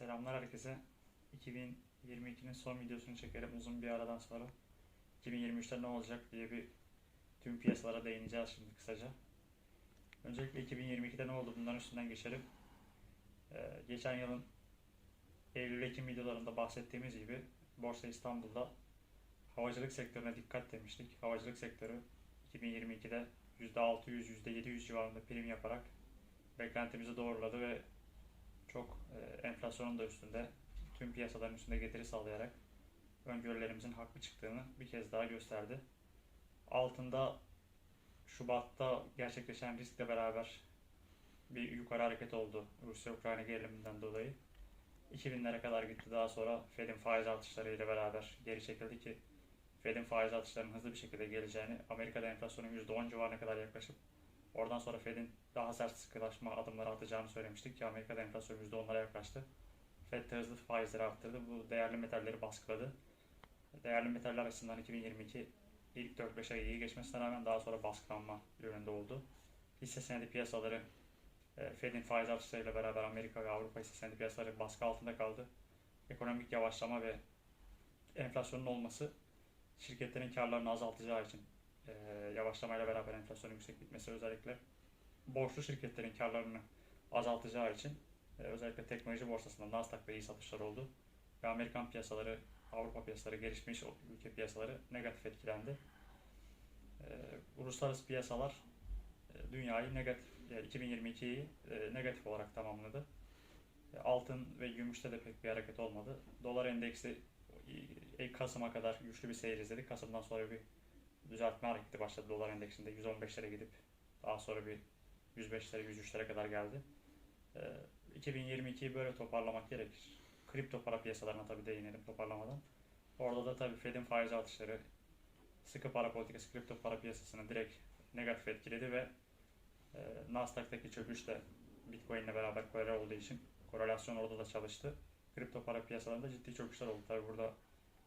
Selamlar herkese. 2022'nin son videosunu çekerim uzun bir aradan sonra. 2023'te ne olacak diye bir tüm piyasalara değineceğiz şimdi kısaca. Öncelikle 2022'de ne oldu bunların üstünden geçelim. Ee, geçen yılın Eylül-Ekim videolarında bahsettiğimiz gibi Borsa İstanbul'da havacılık sektörüne dikkat demiştik. Havacılık sektörü 2022'de %600, %700 civarında prim yaparak beklentimizi doğruladı ve çok e, enflasyonun da üstünde, tüm piyasaların üstünde getiri sağlayarak öngörülerimizin haklı çıktığını bir kez daha gösterdi. Altında Şubat'ta gerçekleşen riskle beraber bir yukarı hareket oldu Rusya-Ukrayna geriliminden dolayı. 2000'lere kadar gitti. Daha sonra Fed'in faiz artışlarıyla beraber geri çekildi ki Fed'in faiz artışlarının hızlı bir şekilde geleceğini, Amerika'da enflasyonun %10 civarına kadar yaklaşıp oradan sonra Fed'in daha sert sıkılaşma adımları atacağını söylemiştik ki Amerika'da enflasyon %10'lara yaklaştı. Fed de hızlı faizleri arttırdı. Bu değerli metalleri baskıladı. Değerli metaller açısından 2022 ilk 4-5 ay iyi geçmesine rağmen daha sonra baskılanma yönünde oldu. Hisse senedi piyasaları e, Fed'in faiz artışlarıyla beraber Amerika ve Avrupa hisse senedi piyasaları baskı altında kaldı. Ekonomik yavaşlama ve enflasyonun olması şirketlerin karlarını azaltacağı için e, yavaşlamayla beraber enflasyonun yüksek gitmesi özellikle borçlu şirketlerin karlarını azaltacağı için e, özellikle teknoloji borsasında Nasdaq'ta iyi satışlar oldu. Ve Amerikan piyasaları, Avrupa piyasaları, gelişmiş ülke piyasaları negatif etkilendi. E, uluslararası piyasalar e, dünyayı negatif, yani 2022'yi e, negatif olarak tamamladı. E, altın ve gümüşte de pek bir hareket olmadı. Dolar endeksi e, Kasım'a kadar güçlü bir seyir izledik. Kasım'dan sonra bir düzeltme hareketi başladı dolar endeksinde 115'lere gidip daha sonra bir 105'lere 103'lere kadar geldi. E, 2022'yi böyle toparlamak gerekir. Kripto para piyasalarına tabii değinelim toparlamadan. Orada da tabii Fed'in faiz artışları sıkı para politikası kripto para piyasasını direkt negatif etkiledi ve e, Nasdaq'taki çöküş de Bitcoin ile beraber korele olduğu için korelasyon orada da çalıştı. Kripto para piyasalarında ciddi çöküşler oldu. Tabii burada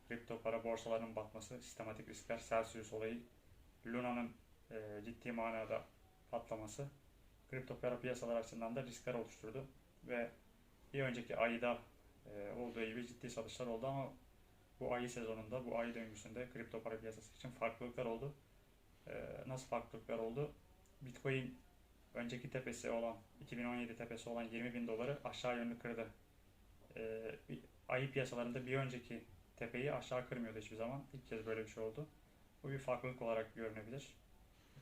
kripto para borsalarının batması, sistematik riskler, Celsius olayı, Luna'nın e, ciddi manada patlaması kripto para piyasalar açısından da riskler oluşturdu ve bir önceki ayda e, olduğu gibi ciddi satışlar oldu ama bu ayı sezonunda, bu ay döngüsünde kripto para piyasası için farklılıklar oldu. E, nasıl farklılıklar oldu? Bitcoin önceki tepesi olan, 2017 tepesi olan 20 bin doları aşağı yönlü kırdı. E, ayı piyasalarında bir önceki tepeyi aşağı kırmıyordu hiçbir zaman. İlk kez böyle bir şey oldu. Bu bir farklılık olarak görünebilir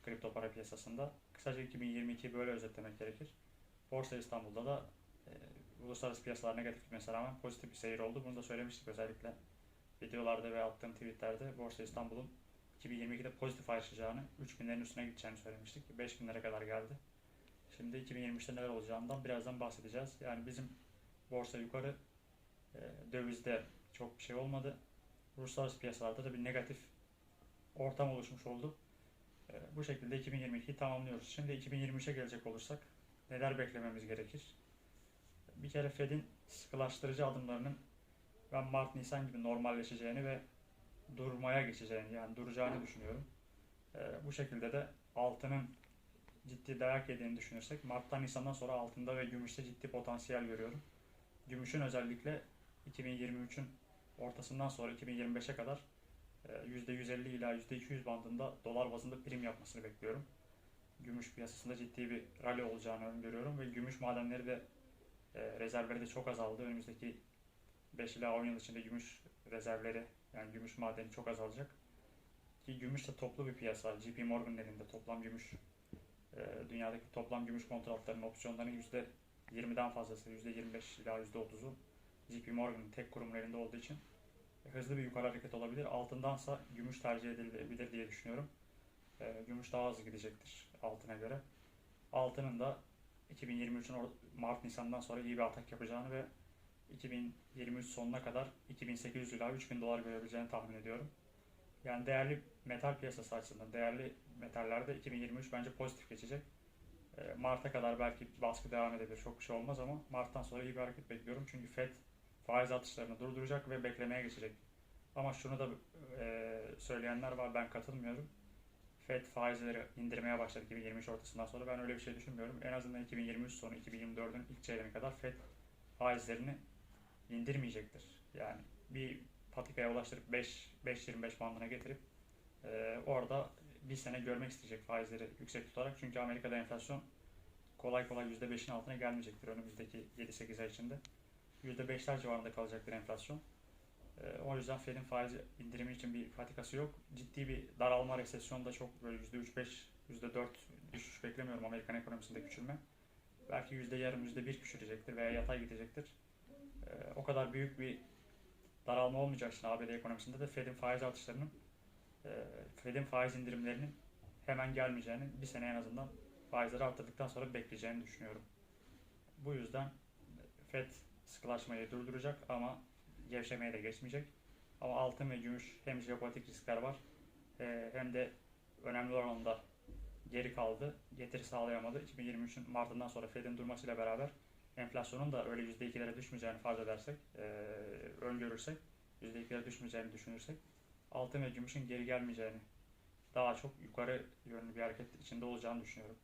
kripto para piyasasında. Kısaca 2022'yi böyle özetlemek gerekir. Borsa İstanbul'da da e, uluslararası piyasalar negatif gitmesine rağmen pozitif bir seyir oldu. Bunu da söylemiştik özellikle videolarda ve attığım tweetlerde Borsa İstanbul'un 2022'de pozitif ayrışacağını, 3000'lerin üstüne gideceğini söylemiştik. 5000'lere kadar geldi. Şimdi 2023'te neler olacağından birazdan bahsedeceğiz. Yani bizim borsa yukarı, e, dövizde çok bir şey olmadı. Uluslararası piyasalarda da bir negatif ortam oluşmuş oldu. E, bu şekilde 2022'yi tamamlıyoruz. Şimdi 2023'e gelecek olursak neler beklememiz gerekir? Bir kere Fed'in sıkılaştırıcı adımlarının ben Mart-Nisan gibi normalleşeceğini ve durmaya geçeceğini yani duracağını düşünüyorum. E, bu şekilde de altının ciddi dayak yediğini düşünürsek Mart'tan Nisan'dan sonra altında ve gümüşte ciddi potansiyel görüyorum. Gümüşün özellikle 2023'ün ortasından sonra 2025'e kadar %150 ila %200 bandında dolar bazında prim yapmasını bekliyorum. Gümüş piyasasında ciddi bir rally olacağını öngörüyorum ve gümüş madenleri de e, rezervleri de çok azaldı. Önümüzdeki 5 ila 10 yıl içinde gümüş rezervleri yani gümüş madeni çok azalacak. Ki gümüş de toplu bir piyasa. JP Morgan elinde toplam gümüş e, dünyadaki toplam gümüş kontratlarının opsiyonlarının %20'den fazlası %25 ila %30'u JP Morgan'ın tek kurumun elinde olduğu için hızlı bir yukarı hareket olabilir. Altındansa gümüş tercih edilebilir diye düşünüyorum. E, gümüş daha hızlı gidecektir altına göre. Altının da 2023'ün Mart Nisan'dan sonra iyi bir atak yapacağını ve 2023 sonuna kadar 2800 ila 3000 dolar görebileceğini tahmin ediyorum. Yani değerli metal piyasası açısından değerli metallerde 2023 bence pozitif geçecek. Mart'a kadar belki baskı devam edebilir. Çok bir şey olmaz ama Mart'tan sonra iyi bir hareket bekliyorum. Çünkü Fed faiz artışlarını durduracak ve beklemeye geçecek. Ama şunu da e, söyleyenler var ben katılmıyorum. Fed faizleri indirmeye başladı 2023 ortasından sonra. Ben öyle bir şey düşünmüyorum. En azından 2023 sonu 2024'ün ilk çeyreğine kadar Fed faizlerini indirmeyecektir. Yani bir patikaya ulaştırıp 5 5.25 bandına getirip e, orada bir sene görmek isteyecek faizleri yüksek tutarak. Çünkü Amerika'da enflasyon kolay kolay %5'in altına gelmeyecektir önümüzdeki 7-8 ay içinde. %5'ler civarında kalacaktır enflasyon. E, o yüzden Fed'in faiz indirimi için bir patikası yok. Ciddi bir daralma resesyonda çok böyle %3-5, %4 düşüş beklemiyorum Amerikan ekonomisinde küçülme. Belki yarım, yüzde bir küçülecektir veya yatay gidecektir. E, o kadar büyük bir daralma olmayacak için ABD ekonomisinde de Fed'in faiz artışlarının e, Fed'in faiz indirimlerinin hemen gelmeyeceğini bir sene en azından faizleri arttırdıktan sonra bekleyeceğini düşünüyorum. Bu yüzden Fed sıkılaşmayı durduracak ama gevşemeye de geçmeyecek. Ama altın ve gümüş hem jeopolitik riskler var e, hem de önemli oranda geri kaldı. Getiri sağlayamadı. 2023'ün Mart'ından sonra Fed'in durmasıyla beraber enflasyonun da öyle %2'lere düşmeyeceğini farz edersek, e, öngörürsek, %2'lere düşmeyeceğini düşünürsek altın ve gümüşün geri gelmeyeceğini daha çok yukarı yönlü bir hareket içinde olacağını düşünüyorum.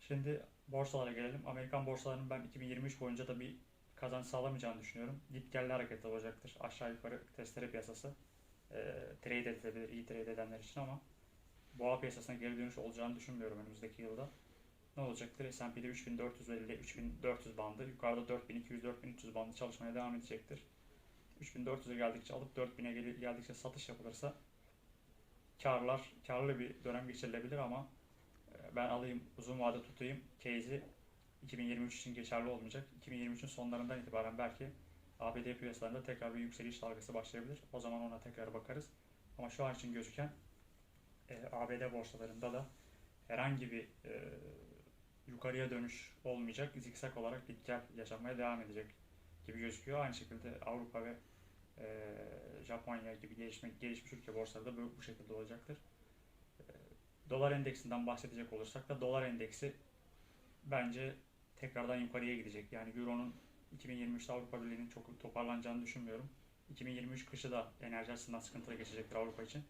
Şimdi borsalara gelelim. Amerikan borsalarının ben 2023 boyunca da bir kazanç sağlamayacağını düşünüyorum. Git geldi hareket olacaktır. Aşağı yukarı testere piyasası. E, trade edilebilir, iyi trade edenler için ama boğa piyasasına geri dönüş olacağını düşünmüyorum önümüzdeki yılda. Ne olacaktır? S&P'de 3450 3400 bandı, yukarıda 4200-4300 bandı çalışmaya devam edecektir. 3400'e geldikçe alıp 4000'e geldikçe satış yapılırsa karlar, karlı bir dönem geçirilebilir ama e, ben alayım, uzun vade tutayım case'i 2023 için geçerli olmayacak. 2023'ün sonlarından itibaren belki ABD piyasalarında tekrar bir yükseliş dalgası başlayabilir. O zaman ona tekrar bakarız. Ama şu an için gözüken e, ABD borsalarında da herhangi bir e, yukarıya dönüş olmayacak. Zikzak olarak git gel yaşamaya devam edecek gibi gözüküyor. Aynı şekilde Avrupa ve e, Japonya gibi gelişmiş, gelişmiş ülke borsaları da bu, bu şekilde olacaktır. E, dolar endeksinden bahsedecek olursak da dolar endeksi bence tekrardan yukarıya gidecek. Yani Euro'nun 2023'te Avrupa Birliği'nin çok toparlanacağını düşünmüyorum. 2023 kışı da enerji açısından sıkıntılı geçecektir Avrupa için.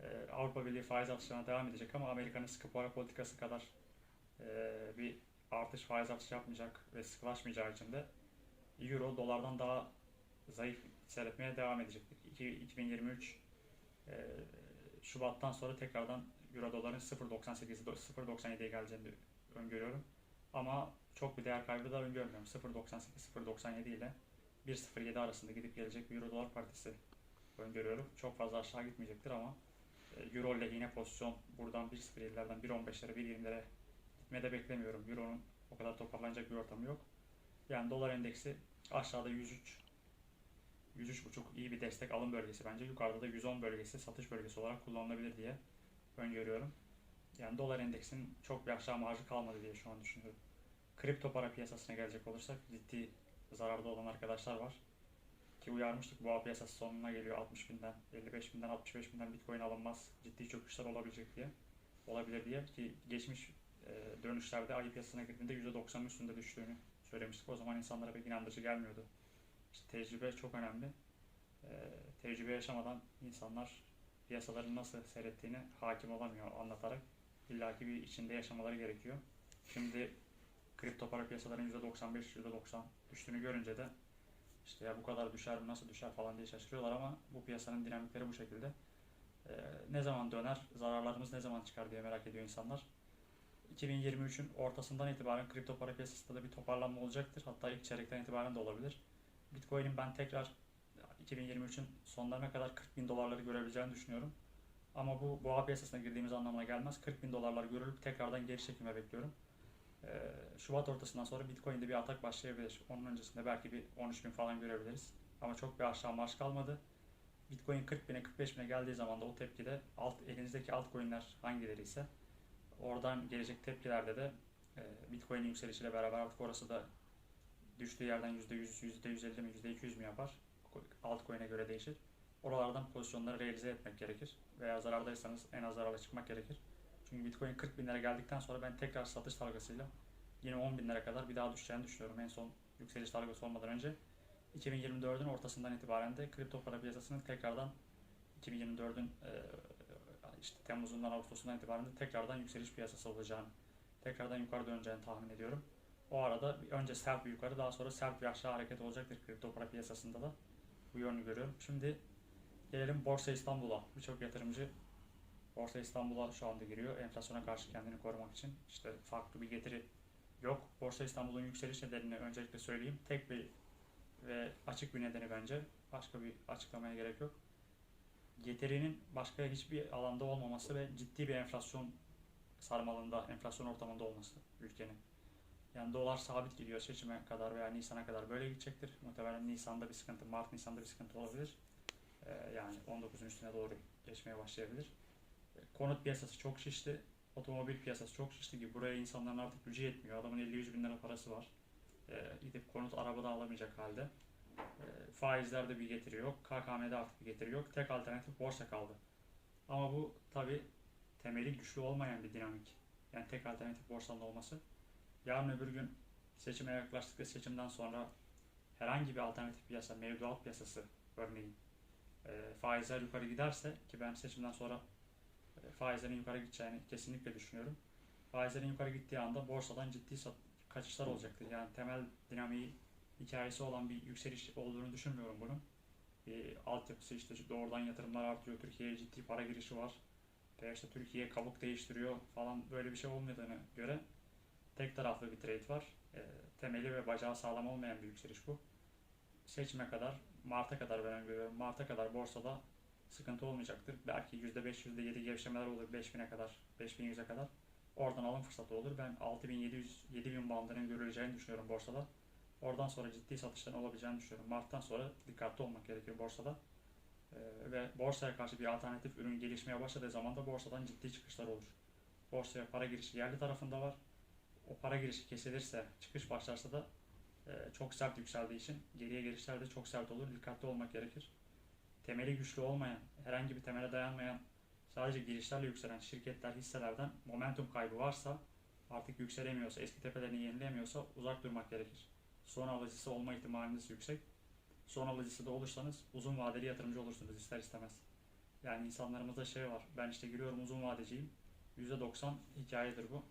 Ee, Avrupa Birliği faiz artışlarına devam edecek ama Amerika'nın sıkı para politikası kadar e, bir artış faiz artışı yapmayacak ve sıkılaşmayacağı için de Euro dolardan daha zayıf seyretmeye devam edecektir. 2023 e, Şubat'tan sonra tekrardan Euro doların 0.98'e 0.97'ye geleceğini öngörüyorum. Ama çok bir değer kaybı da öngörmüyorum. 0.98-0.97 ile 1.07 arasında gidip gelecek bir Euro dolar partisi öngörüyorum. Çok fazla aşağı gitmeyecektir ama e, Euro ile yine pozisyon buradan 1.07'lerden 1.15'lere 1.20'lere gitmeye de beklemiyorum. Euro'nun o kadar toparlanacak bir ortamı yok. Yani dolar endeksi aşağıda 103 103.5 iyi bir destek alım bölgesi bence. Yukarıda da 110 bölgesi satış bölgesi olarak kullanılabilir diye öngörüyorum. Yani dolar endeksinin çok bir aşağı marjı kalmadı diye şu an düşünüyorum. Kripto para piyasasına gelecek olursak ciddi zararda olan arkadaşlar var. Ki uyarmıştık boğa piyasası sonuna geliyor 60 binden, 55 binden, 65 binden bitcoin alınmaz. Ciddi çöküşler olabilecek diye. Olabilir diye ki geçmiş e, dönüşlerde ayı piyasasına girdiğinde %90'ın üstünde düştüğünü söylemiştik. O zaman insanlara pek inandırıcı gelmiyordu. İşte tecrübe çok önemli. E, tecrübe yaşamadan insanlar piyasaların nasıl seyrettiğini hakim olamıyor anlatarak. İllaki bir içinde yaşamaları gerekiyor. Şimdi kripto para piyasaların %95, %90 düştüğünü görünce de işte ya bu kadar düşer mi, nasıl düşer falan diye şaşırıyorlar ama bu piyasanın dinamikleri bu şekilde. Ee, ne zaman döner, zararlarımız ne zaman çıkar diye merak ediyor insanlar. 2023'ün ortasından itibaren kripto para piyasasında da bir toparlanma olacaktır. Hatta ilk çeyrekten itibaren de olabilir. Bitcoin'in ben tekrar 2023'ün sonlarına kadar 40 bin dolarları görebileceğini düşünüyorum. Ama bu boğa piyasasına girdiğimiz anlamına gelmez. 40 bin dolarlar görülüp tekrardan geri çekime bekliyorum. Ee, Şubat ortasından sonra Bitcoin'de bir atak başlayabilir. Onun öncesinde belki bir 13 bin falan görebiliriz. Ama çok bir aşağı marş kalmadı. Bitcoin 40 bine 45 bine geldiği zaman da o tepkide alt, elinizdeki altcoin'ler hangileri ise oradan gelecek tepkilerde de e, Bitcoin'in yükselişiyle beraber artık orası da düştüğü yerden %100, %150 mi, %200 mi yapar? Altcoin'e göre değişir. Oralardan pozisyonları realize etmek gerekir. Veya zarardaysanız en az zararla çıkmak gerekir. Çünkü Bitcoin 40 binlere geldikten sonra ben tekrar satış dalgasıyla yine 10 binlere kadar bir daha düşeceğini düşünüyorum en son yükseliş dalgası olmadan önce. 2024'ün ortasından itibaren de kripto para piyasasının tekrardan 2024'ün işte Temmuz'undan Ağustos'undan itibaren de tekrardan yükseliş piyasası olacağını, tekrardan yukarı döneceğini tahmin ediyorum. O arada önce sert bir yukarı daha sonra sert bir aşağı hareket olacaktır kripto para piyasasında da. Bu yönü görüyorum. Şimdi gelelim Borsa İstanbul'a. Birçok yatırımcı Borsa İstanbul'a şu anda giriyor. Enflasyona karşı kendini korumak için. İşte farklı bir getiri yok. Borsa İstanbul'un yükseliş nedenini öncelikle söyleyeyim. Tek bir ve açık bir nedeni bence. Başka bir açıklamaya gerek yok. Getirinin başka hiçbir alanda olmaması ve ciddi bir enflasyon sarmalında, enflasyon ortamında olması ülkenin. Yani dolar sabit gidiyor seçime kadar veya Nisan'a kadar böyle gidecektir. Muhtemelen Nisan'da bir sıkıntı, Mart Nisan'da bir sıkıntı olabilir. Ee, yani 19'un üstüne doğru geçmeye başlayabilir. Ee, Konut piyasası çok şişti. Otomobil piyasası çok şişti ki buraya insanların artık gücü yetmiyor. Adamın 50-100 bin lira parası var. Ee, gidip konut arabada alamayacak halde. Ee, faizlerde bir getiri yok. KKM'de artık bir getiri yok. Tek alternatif borsa kaldı. Ama bu tabi temeli güçlü olmayan bir dinamik. Yani tek alternatif borsanın olması. Yarın öbür gün seçime yaklaştık ve seçimden sonra herhangi bir alternatif piyasa, mevduat piyasası örneğin e, faizler yukarı giderse ki ben seçimden sonra e, faizlerin yukarı gideceğini kesinlikle düşünüyorum. Faizlerin yukarı gittiği anda borsadan ciddi sat- kaçışlar olacaktır. Yani temel dinamiği hikayesi olan bir yükseliş olduğunu düşünmüyorum bunun. Bir altyapısı işte doğrudan yatırımlar artıyor. Türkiye'ye ciddi para girişi var. Veya işte Türkiye kabuk değiştiriyor falan böyle bir şey olmadığını göre tek taraflı bir trade var. E, temeli ve bacağı sağlam olmayan bir yükseliş bu. Seçime kadar, Mart'a kadar ben öngörüyorum. Mart'a kadar borsada sıkıntı olmayacaktır. Belki %5, %7 gevşemeler olur 5000'e kadar, 5100'e kadar. Oradan alım fırsatı olur. Ben 6700, 7000 bandının görüleceğini düşünüyorum borsada. Oradan sonra ciddi satışların olabileceğini düşünüyorum. Mart'tan sonra dikkatli olmak gerekiyor borsada. Ee, ve borsaya karşı bir alternatif ürün gelişmeye başladığı zaman da borsadan ciddi çıkışlar olur. Borsaya para girişi yerli tarafında var. O para girişi kesilirse, çıkış başlarsa da çok sert yükseldiği için geriye gelişler de çok sert olur. Dikkatli olmak gerekir. Temeli güçlü olmayan, herhangi bir temele dayanmayan, sadece girişlerle yükselen şirketler, hisselerden momentum kaybı varsa, artık yükselemiyorsa, eski tepelerini yenileyemiyorsa uzak durmak gerekir. Son alıcısı olma ihtimaliniz yüksek. Son alıcısı da olursanız uzun vadeli yatırımcı olursunuz ister istemez. Yani insanlarımızda şey var, ben işte giriyorum uzun vadeciyim. %90 hikayedir bu.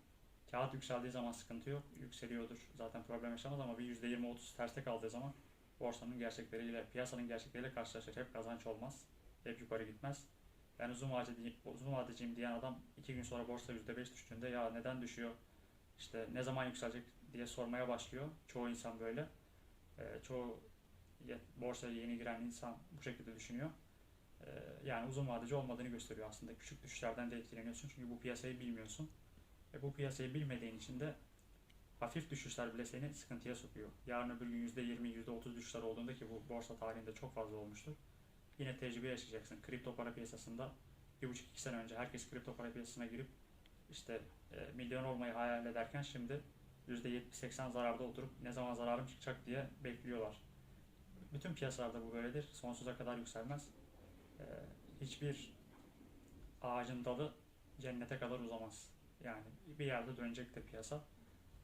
Kağıt yükseldiği zaman sıkıntı yok, yükseliyordur. Zaten problem yaşamaz ama bir %20-30 terste kaldığı zaman borsanın gerçekleriyle, piyasanın gerçekleriyle karşılaşır. Hep kazanç olmaz, hep yukarı gitmez. Ben uzun vadeci, uzun vadeciyim diyen adam iki gün sonra borsa %5 düştüğünde ya neden düşüyor, işte ne zaman yükselecek diye sormaya başlıyor. Çoğu insan böyle. Ee, çoğu borsaya yeni giren insan bu şekilde düşünüyor. Ee, yani uzun vadeci olmadığını gösteriyor aslında. Küçük düşüşlerden de etkileniyorsun çünkü bu piyasayı bilmiyorsun. Ve bu piyasayı bilmediğin için de hafif düşüşler bile seni sıkıntıya sokuyor. Yarın öbür gün %20, %30 düşüşler olduğunda ki bu borsa tarihinde çok fazla olmuştur. Yine tecrübe yaşayacaksın. Kripto para piyasasında bir buçuk iki sene önce herkes kripto para piyasasına girip işte e, milyon olmayı hayal ederken şimdi %70-80 zararda oturup ne zaman zararım çıkacak diye bekliyorlar. Bütün piyasalarda bu böyledir. Sonsuza kadar yükselmez. E, hiçbir ağacın dalı cennete kadar uzamaz. Yani bir yerde dönecektir piyasa.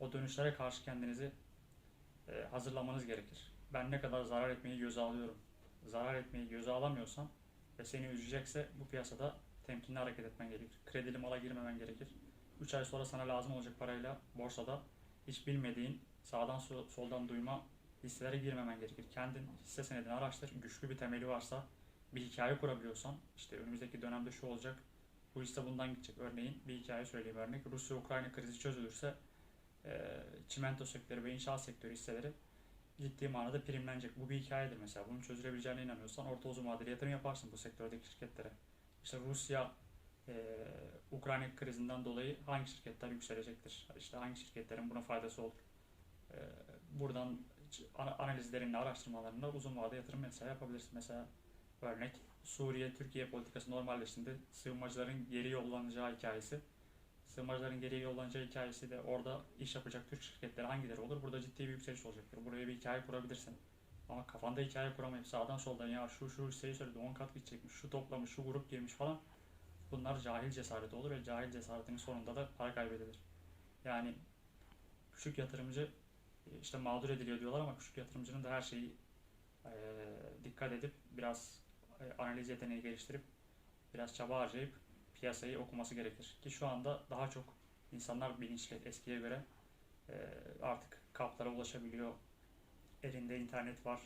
O dönüşlere karşı kendinizi e, hazırlamanız gerekir. Ben ne kadar zarar etmeyi göze alıyorum. Zarar etmeyi göze alamıyorsan ve seni üzecekse bu piyasada temkinli hareket etmen gerekir. Kredili mala girmemen gerekir. 3 ay sonra sana lazım olacak parayla borsada hiç bilmediğin sağdan so- soldan duyma hisselere girmemen gerekir. Kendin hisse senedini araştır. Güçlü bir temeli varsa bir hikaye kurabiliyorsan işte önümüzdeki dönemde şu olacak bu hisse bundan gidecek. Örneğin bir hikaye söyleyeyim örnek. Rusya-Ukrayna krizi çözülürse e, çimento sektörü ve inşaat sektörü hisseleri ciddi manada primlenecek. Bu bir hikayedir mesela. Bunun çözülebileceğine inanıyorsan orta uzun vadeli yatırım yaparsın bu sektördeki şirketlere. İşte Rusya e, Ukrayna krizinden dolayı hangi şirketler yükselecektir? İşte hangi şirketlerin buna faydası olur? E, buradan ana- analizlerinle, araştırmalarında uzun vade yatırım mesela yapabilirsin. Mesela örnek Suriye-Türkiye politikası normalleştiğinde sığınmacıların geri yollanacağı hikayesi. Sığınmacıların geri yollanacağı hikayesi de orada iş yapacak Türk şirketleri hangileri olur? Burada ciddi bir yükseliş olacaktır. Buraya bir hikaye kurabilirsin. Ama kafanda hikaye kuramayıp sağdan soldan ya şu şu hisseyi söyledi 10 kat gidecekmiş, şu toplamış, şu grup girmiş falan. Bunlar cahil cesareti olur ve cahil cesaretinin sonunda da para kaybedilir. Yani küçük yatırımcı işte mağdur ediliyor diyorlar ama küçük yatırımcının da her şeyi e, dikkat edip biraz analiz yeteneği geliştirip biraz çaba harcayıp piyasayı okuması gerekir. Ki şu anda daha çok insanlar bilinçli eskiye göre Ee, artık kaplara ulaşabiliyor. Elinde internet var.